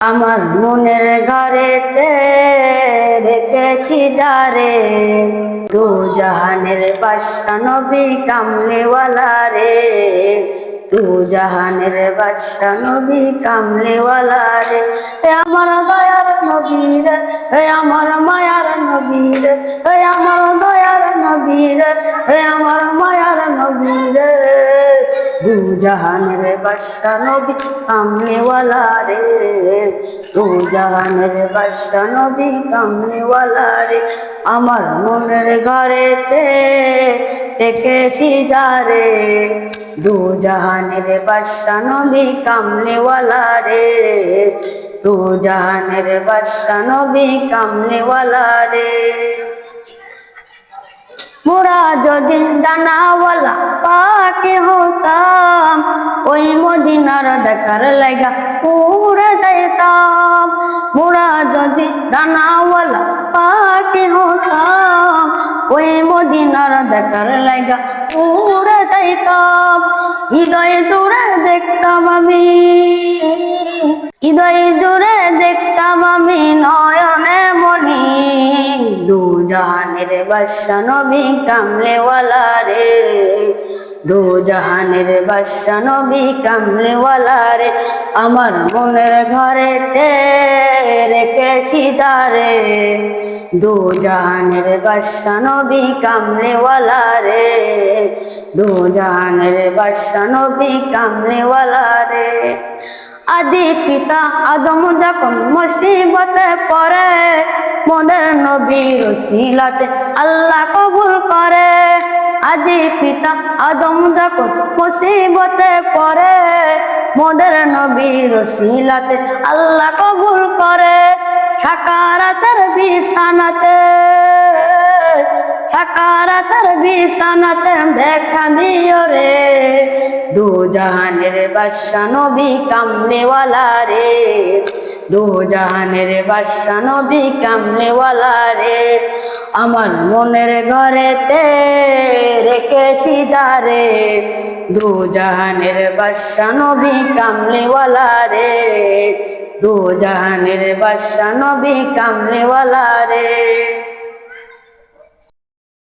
আমার মনের ঘরেতে রেখেছি যারে দু জাহানের বাদশা নবী কামলিওয়ালা রে তু জাহানের বাদশা নবী কামলিওয়ালা রে। হে আমার দয়ার নবীর, হে আমার মায়ার নবীর, হে আমার দয়ার নবীর, হে আমার মায়ার নবী রে দু জাহানের বাদশা নবী কামলিওয়ালা রে। তু জাহানের বাদশা নবী কামলিওয়ালা রে। আমার মনের ঘরেতে দেখেছি যারে দু জাহানের বাদশা নবী কামলিওয়ালা রে। দু জাহানের বাদশা নবী কামলিওয়ালা রে। মোরা যদি ডানাওয়ালা ওই মদিনার দেখার লাগা পুরে যাইতাম। মোরা যদি ডানাওয়ালা পাকে হতাম, ওই মদিনার দেখার লাগা পুরে যাইতাম। হৃদয় দূরে দেখতাম আমি, হৃদয় দূরে দেখতাম আমি নয়নে মনি। দু জাহানের বাদশা নবী কামলেওয়ালা রে দু জাহানের বাদশা নবী কামলেওয়ালা রে আমার মনের ঘরেতে রেখেছি তারে। দু জাহানের বাদশা নবী কামলেওয়ালা রে দু জাহানের বাদশা নবী কামলেওয়ালা রে আদি পিতা আদম যখন মুসিবতে পড়ে মোদের নবীর শিলাতে আল্লাহ কবুল করে। আদি পিতা আদম যখন মুসিবতে পড়ে, মোদের নবীর শিলাতে আল্লাহ কবুল করে। ছাকারাতের বিছানাতে ছাকারাতের বিছানাতে দেখা দিও রে। দু জাহানের বাদশা নবী কামলেওয়ালা রে। দু বাদশা নবী কামলেওয়ালা রে। আমার মনের ঘরেতে রেখেছি যারে দু বাদশা নবী কামলেওয়ালা রে। দু বাদশা নবী কামলেওয়ালা রে।